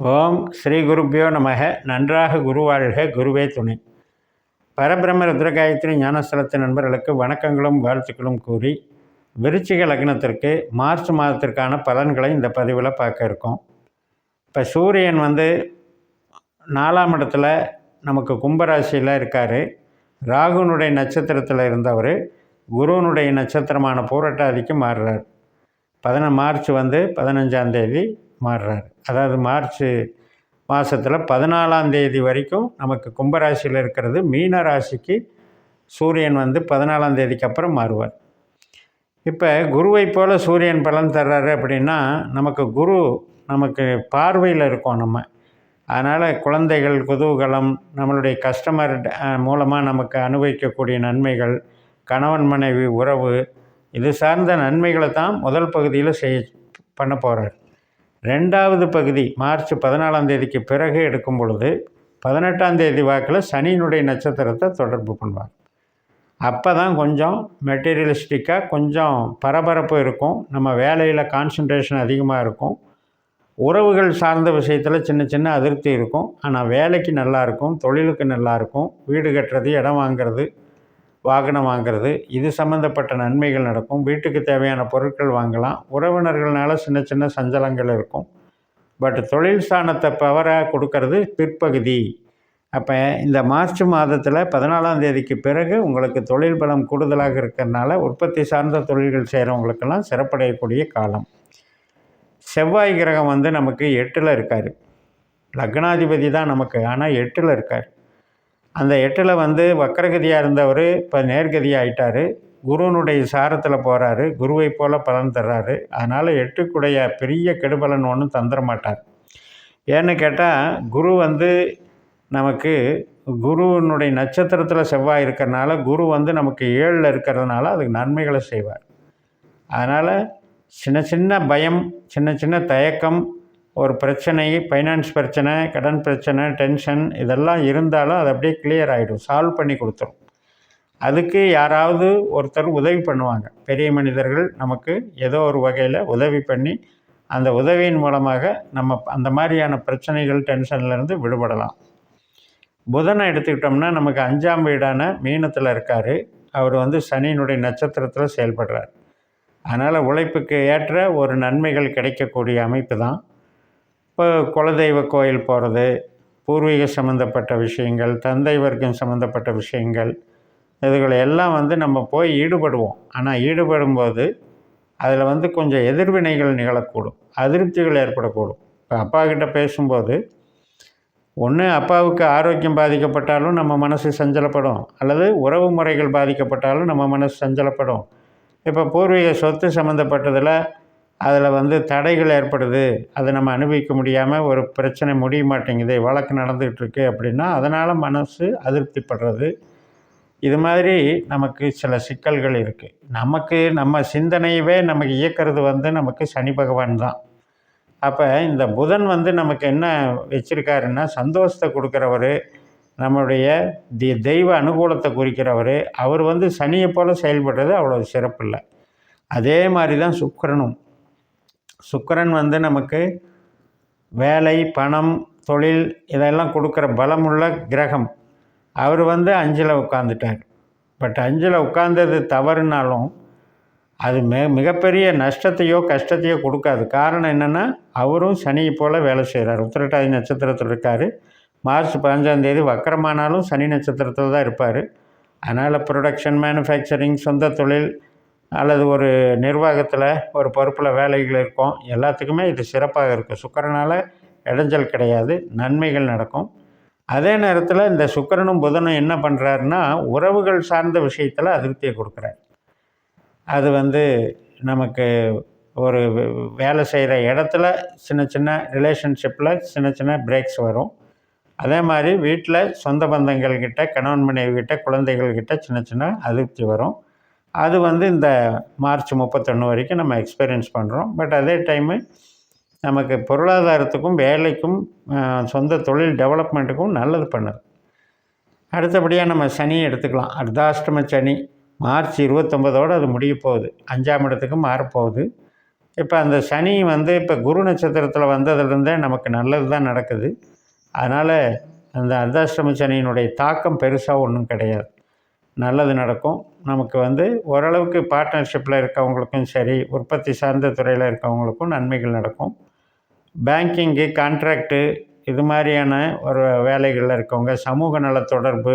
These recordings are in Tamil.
ஓம் ஸ்ரீ குருப்பியோ நமக. நன்றாக குருவாழ்க குருவே துணை. பரபிரம்ம ருத்ரகாயத்ரி ஞானஸ்தலத்து நண்பர்களுக்கு வணக்கங்களும் வாழ்த்துக்களும் கூறி விருச்சிக லக்னத்திற்கு மார்ச் மாதத்திற்கான பலன்களை இந்த பதிவில் பார்க்க இருக்கோம். இப்போ சூரியன் வந்து நாலாம் இடத்துல நமக்கு கும்பராசியில் இருக்கார். ராகுனுடைய நட்சத்திரத்தில் இருந்தவர் குருவனுடைய நட்சத்திரமான பூரட்டாதிக்கு மாறுறார். பதின மார்ச் வந்து பதினஞ்சாந்தேதி மாறுறார். அதாவது மார்ச் மாதத்தில் பதினாலாம் தேதி வரைக்கும் நமக்கு கும்பராசியில் இருக்கிறது மீன ராசிக்கு சூரியன் வந்து பதினாலாம் தேதிக்கு அப்புறம் மாறுவார். இப்போ குருவை போல் சூரியன் பலன் தர்றாரு அப்படின்னா நமக்கு குரு நமக்கு பார்வையில் இருக்கோம் நம்ம. அதனால் குழந்தைகள் குதூகலம் நம்மளுடைய கஸ்டமர் மூலமாக நமக்கு அனுபவிக்கக்கூடிய நன்மைகள் கணவன் மனைவி உறவு இது சார்ந்த நன்மைகளை தான் முதல் பகுதியில் செய் பண்ண போகிறார் ரெண்டாவது பகுதி மார்ச் பதினாலாம் தேதிக்கு பிறகு எடுக்கும் பொழுது பதினெட்டாம் தேதி வாக்கில் சனியினுடைய நட்சத்திரத்தை தொடர்பு பண்ணுவார் அப்போ தான் கொஞ்சம் மெட்டீரியலிஸ்டிக்காக கொஞ்சம் பரபரப்பு இருக்கும். நம்ம வேலையில் கான்சன்ட்ரேஷன் அதிகமாக இருக்கும். உறவுகள் சார்ந்த விஷயத்தில் சின்ன சின்ன அதிருப்தி இருக்கும். ஆனால் வேலைக்கு நல்லாயிருக்கும் தொழிலுக்கு நல்லாயிருக்கும் வீடு கட்டுறது இடம் வாங்கிறது வாகனம் வாங்கிறது. இது சம்மந்தப்பட்ட நன்மைகள் நடக்கும். வீட்டுக்கு தேவையான பொருட்கள் வாங்கலாம். உறவினர்களால் சின்ன சின்ன சஞ்சலங்கள் இருக்கும். பட் தொழில் ஸ்தானத்தை பவராக கொடுக்கறது பிற்பகுதி. அப்போ இந்த மார்ச் மாதத்தில் பதினாலாம் தேதிக்கு பிறகு உங்களுக்கு தொழில் பலம் கூடுதலாக இருக்கிறதுனால உற்பத்தி சார்ந்த தொழில்கள் செய்கிறவங்களுக்கெல்லாம் சிறப்படையக்கூடிய காலம். செவ்வாய் கிரகம் வந்து நமக்கு எட்டில் இருக்கார். லக்னாதிபதி தான் நமக்கு. ஆனால் எட்டில் இருக்கார். அந்த எட்டில் வந்து வக்கரகதியாக இருந்தவர் இப்போ நேர்கதியாக ஆயிட்டார். குருவனுடைய சாரத்தில் போகிறாரு குருவை போல் பலன் தர்றாரு. அதனால் எட்டுக்குடைய பெரிய கெடுபலன் ஒன்றும் தந்துட மாட்டார். ஏன்னு கேட்டால் குரு வந்து நமக்கு குருவனுடைய நட்சத்திரத்தில் செவ்வாய் இருக்கிறனால குரு வந்து நமக்கு ஏழில் இருக்கிறதுனால அதுக்கு நன்மைகளை செய்வார். அதனால் சின்ன சின்ன பயம் சின்ன சின்ன தயக்கம் ஒரு பிரச்சனை ஃபைனான்ஸ் பிரச்சனை கடன் பிரச்சனை டென்ஷன் இதெல்லாம் இருந்தாலும் அது அப்படியே கிளியர் ஆகிடும் சால்வ் பண்ணி கொடுத்துரும். அதுக்கு யாராவது ஒருத்தர் உதவி பண்ணுவாங்க. பெரிய மனிதர்கள் நமக்கு ஏதோ ஒரு வகையில் உதவி பண்ணி அந்த உதவியின் மூலமாக நம்ம அந்த மாதிரியான பிரச்சனைகள் டென்ஷன்லேருந்து விடுபடலாம். புதனை எடுத்துக்கிட்டோம்னா நமக்கு அஞ்சாம் வீடான மீனத்தில் இருக்கார். அவர் வந்து சனியினுடைய நட்சத்திரத்தில் செயல்படுறார். அதனால் உழைப்புக்கு ஏற்ற ஒரு நன்மைகள் கிடைக்கக்கூடிய அமைப்பு தான். இப்போ குலதெய்வ கோயில் போகிறது பூர்வீக சம்மந்தப்பட்ட விஷயங்கள் தந்தை வர்க்கம் சம்மந்தப்பட்ட விஷயங்கள் இதுகளை எல்லாம் வந்து நம்ம போய் ஈடுபடுவோம். ஆனால் ஈடுபடும்போது அதில் வந்து கொஞ்சம் எதிர்வினைகள் நிகழக்கூடும் அதிருப்திகள் ஏற்படக்கூடும். இப்போ அப்பா கிட்ட பேசும்போது ஒன்று அப்பாவுக்கு ஆரோக்கியம் பாதிக்கப்பட்டாலும் நம்ம மனசு சஞ்சலப்படும் அல்லது உறவு முறைகள் பாதிக்கப்பட்டாலும் நம்ம மனசு சஞ்சலப்படும். இப்போ பூர்வீக சொத்து சம்மந்தப்பட்டதில் அதில் வந்து தடைகள் ஏற்படுது. அதை நம்ம அனுபவிக்க முடியாமல் ஒரு பிரச்சனை முடிய மாட்டேங்குது. வழக்கு நடந்துகிட்ருக்கு அப்படின்னா அதனால் மனசு அதிருப்திப்படுறது. இது மாதிரி நமக்கு சில சிக்கல்கள் இருக்குது நமக்கு நம்ம சிந்தனையவே நமக்கு இயக்கிறது வந்து நமக்கு சனி பகவான் தான். அப்போ இந்த புதன் வந்து நமக்கு என்ன வச்சுருக்காருன்னா சந்தோஷத்தை கொடுக்குறவர் நம்முடைய தி தெய்வ அனுகூலத்தை குறிக்கிறவர் அவர் வந்து சனியை போல் செயல்படுறது அவ்வளோ சிறப்பு இல்லை. அதே மாதிரி தான் சுக்கரனும். சுக்கரன் வந்து நமக்கு வேலை பணம் தொழில் இதெல்லாம் கொடுக்குற பலமுள்ள கிரகம். அவர் வந்து அஞ்சில் உட்காந்துட்டார் பட் அஞ்சில் உட்காந்தது தவறுனாலும் அது மிக மிகப்பெரிய நஷ்டத்தையோ கஷ்டத்தையோ கொடுக்காது. காரணம் என்னென்னா அவரும் சனியை போல் வேலை செய்கிறார் உத்திரட்டாதி நட்சத்திரத்தில் இருக்கார். மார்ச் பதினஞ்சாந்தேதி வக்கரமானாலும் சனி நட்சத்திரத்தில் தான் இருப்பார். அதனால் ப்ரொடக்ஷன் மேனுஃபேக்சரிங் சொந்த தொழில் அல்லது ஒரு நிர்வாகத்தில் ஒரு பொறுப்பில் வேலைகள் இருக்கும். எல்லாத்துக்குமே இது சிறப்பாக இருக்கும் சுக்கரனால் இடைஞ்சல் கிடையாது. நன்மைகள் நடக்கும். அதே நேரத்தில் இந்த சுக்கரனும் புதனும் என்ன பண்ணுறாருன்னா உறவுகள் சார்ந்த விஷயத்தில் அதிருப்தியை கொடுக்குறாரு. அது வந்து நமக்கு ஒரு வேலை செய்கிற இடத்துல சின்ன சின்ன ரிலேஷன்ஷிப்பில் சின்ன சின்ன பிரேக்ஸ் வரும். அதே மாதிரி வீட்டில் சொந்த பந்தங்கள்கிட்ட கணவன் மனைவிக்கிட்ட குழந்தைகள்கிட்ட சின்ன சின்ன அதிருப்தி வரும். அது வந்து இந்த மார்ச் முப்பத்தொன்று வரைக்கும் நம்ம எக்ஸ்பீரியன்ஸ் பண்ணுறோம் பட் அதே டைமு நமக்கு பொருளாதாரத்துக்கும் வேலைக்கும் சொந்த தொழில் டெவலப்மெண்ட்டுக்கும் நல்லது பண்ணுது. அடுத்தபடியாக நம்ம சனியை எடுத்துக்கலாம். அர்த்தாஷ்டம சனி மார்ச் இருபத்தொம்போதோடு அது முடிய போகுது. அஞ்சாம் இடத்துக்கு மாறப்போகுது. இப்போ அந்த சனி வந்து இப்போ குரு நட்சத்திரத்தில் வந்ததுலேருந்தே நமக்கு நல்லது தான் நடக்குது. அதனால் அந்த அர்த்தாஷ்டம சனியினுடைய தாக்கம் பெருசாக ஒன்றும் கிடையாது. நல்லது நடக்கும். நமக்கு வந்து ஓரளவுக்கு பார்ட்னர்ஷிப்பில் இருக்கவங்களுக்கும் சரி உற்பத்தி சார்ந்த துறையில் இருக்கவங்களுக்கும் நன்மைகள் நடக்கும். பேங்கிங்கு கான்ட்ராக்டு இது மாதிரியான ஒரு வேலைகளில் இருக்கவங்க சமூக நல தொடர்பு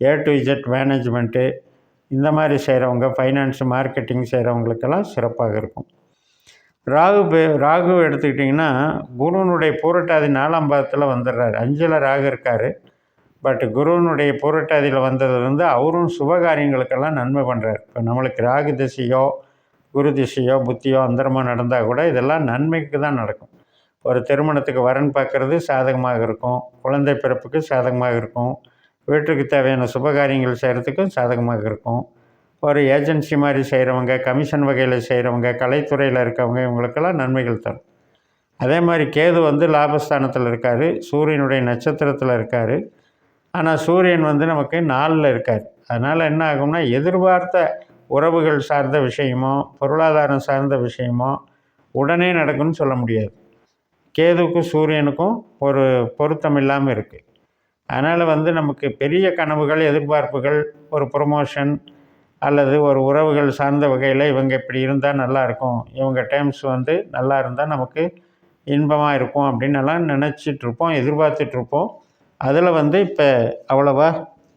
ஏ டு இஜெட் மேனேஜ்மெண்ட்டு இந்த மாதிரி செய்கிறவங்க ஃபைனான்ஸ் மார்க்கெட்டிங் செய்கிறவங்களுக்கெல்லாம் சிறப்பாக இருக்கும். ராகு பே ராகு எடுத்துக்கிட்டிங்கன்னா குருனுடைய பூரட்டாதி நாலாம் பாதத்தில் வந்துடுறாரு. அஞ்சில் ராகு இருக்கார். பட் குருவனுடைய பூரட்டாதியில் வந்ததுலேருந்து அவரும் சுபகாரியங்களுக்கெல்லாம் நன்மை பண்ணுறார் இப்போ நம்மளுக்கு ராகு திசையோ குரு திசையோ புத்தியோ அந்தரமோ நடந்தால் கூட இதெல்லாம் நன்மைக்கு தான் நடக்கும். ஒரு திருமணத்துக்கு வரன் பார்க்குறது சாதகமாக இருக்கும். குழந்தை பிறப்புக்கு சாதகமாக இருக்கும். வீட்டுக்கு தேவையான சுபகாரியங்கள் செய்கிறதுக்கும் சாதகமாக இருக்கும். ஒரு ஏஜென்சி மாதிரி செய்கிறவங்க கமிஷன் வகையில் செய்கிறவங்க கலைத்துறையில் இருக்கவங்க இவங்களுக்கெல்லாம் நன்மைகள் தரும். அதே மாதிரி கேது வந்து லாபஸ்தானத்தில் இருக்கார். சூரியனுடைய நட்சத்திரத்தில் இருக்கார். ஆனால் சூரியன் வந்து நமக்கு நாளில் இருக்கார். அதனால் என்ன ஆகும்னா எதிர்பார்த்த உறவுகள் சார்ந்த விஷயமோ பொருளாதாரம் சார்ந்த விஷயமோ உடனே நடக்கும்னு சொல்ல முடியாது. கேதுவுக்கும் சூரியனுக்கும் ஒரு பொருத்தம் இல்லாமல் இருக்குது அதனால் வந்து நமக்கு பெரிய கனவுகள் எதிர்பார்ப்புகள் ஒரு ப்ரொமோஷன் அல்லது ஒரு உறவுகள் சார்ந்த வகையில் இவங்க இப்படி இருந்தால் நல்லாயிருக்கும் இவங்க டைம்ஸ் வந்து நல்லா இருந்தால் நமக்கு இன்பமாக இருக்கும் அப்படின்னு எல்லாம் நினச்சிட்ருப்போம் எதிர்பார்த்துட்ருப்போம் அதில் வந்து இப்போ அவ்வளோவா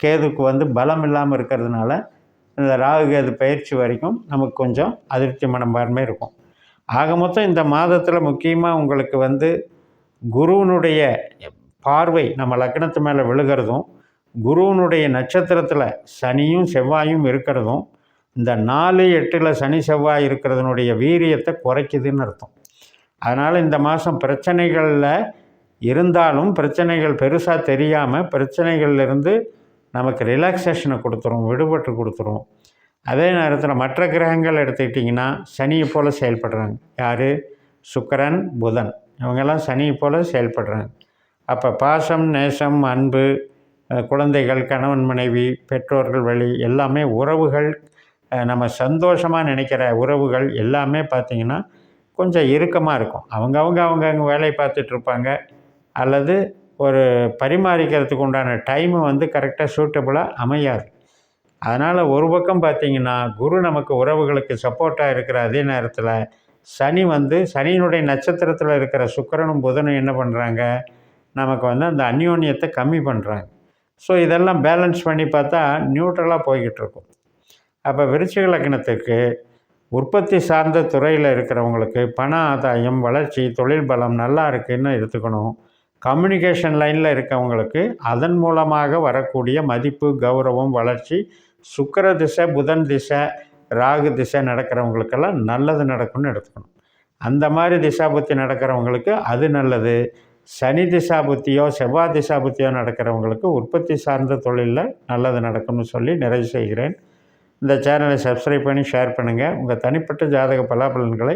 கேதுக்கு வந்து பலம் இல்லாமல் இருக்கிறதுனால இந்த ராகு கேது பயிற்சி வரைக்கும் நமக்கு கொஞ்சம் அதிருப்தி மனப்பான்மை இருக்கும். ஆக மொத்தம் இந்த மாதத்தில் முக்கியமாக உங்களுக்கு வந்து குருவினுடைய பார்வை நம்ம லக்னத்து மேலே விழுகிறதும் குருவினுடைய நட்சத்திரத்தில் சனியும் செவ்வாயும் இருக்கிறதும் இந்த நாலு எட்டில் சனி செவ்வாய் இருக்கிறதுனுடைய வீரியத்தை குறைக்குதுன்னு அர்த்தம். அதனால் இந்த மாதம் பிரச்சனைகளில் இருந்தாலும் பிரச்சனைகள் பெருசாக தெரியாமல் பிரச்சனைகள்லேருந்து நமக்கு ரிலாக்ஸேஷனை கொடுத்துரும் விடுபட்டு கொடுத்துரும். அதே நேரத்தில் மற்ற கிரகங்கள் எடுத்துக்கிட்டிங்கன்னா சனியை போல் செயல்படுறாங்க. யார்? சுக்கரன் புதன். இவங்கெல்லாம் சனியை போல் செயல்படுறாங்க. அப்போ பாசம் நேசம் அன்பு குழந்தைகள் கணவன் மனைவி பெற்றோர்கள் வழி எல்லாமே உறவுகள். நம்ம சந்தோஷமாக நினைக்கிற உறவுகள் எல்லாமே பார்த்திங்கன்னா கொஞ்சம் இறுக்கமாக இருக்கும். அவங்கவுங்க அவங்க வேலையை பார்த்துட்ருப்பாங்க அல்லது ஒரு பரிமாறிக்கிறதுக்கு உண்டான டைமு வந்து கரெக்டாக சூட்டபுளாக அமையாது. அதனால் ஒரு பக்கம் பார்த்திங்கன்னா குரு நமக்கு உறவுகளுக்கு சப்போர்ட்டாக இருக்கிற அதே நேரத்தில் சனி வந்து சனியினுடைய நட்சத்திரத்தில் இருக்கிற சுக்கரனும் புதனும் என்ன பண்ணுறாங்க நமக்கு வந்து அந்த அந்யோன்யத்தை கம்மி பண்ணுறாங்க ஸோ இதெல்லாம் பேலன்ஸ் பண்ணி பார்த்தா நியூட்ரலாக போய்கிட்டு இருக்கும். அப்போ விருச்சிக லக்னத்துக்கு உற்பத்தி சார்ந்த துறையில் இருக்கிறவங்களுக்கு பண ஆதாயம் வளர்ச்சி தொழில் பலம் நல்லா இருக்குதுன்னு எடுத்துக்கணும். கம்யூனிகேஷன் லைனில் இருக்கவங்களுக்கு அதன் மூலமாக வரக்கூடிய மதிப்பு கௌரவம் வளர்ச்சி சுக்கர திசை புதன் திசை ராகு திசை நடக்கிறவங்களுக்கெல்லாம் நல்லது நடக்கும்னு எடுத்துக்கணும். அந்த மாதிரி திசாபுத்தி நடக்கிறவங்களுக்கு அது நல்லது. சனி திசாபுத்தியோ செவ்வாய் திசாபுத்தியோ நடக்கிறவங்களுக்கு உற்பத்தி சார்ந்த தொழிலில் நல்லது நடக்கும்னு சொல்லி நிறைவு செய்கிறேன். இந்த சேனலை சப்ஸ்கிரைப் பண்ணி ஷேர் பண்ணுங்கள் உங்கள் தனிப்பட்ட ஜாதக பலாபலன்களை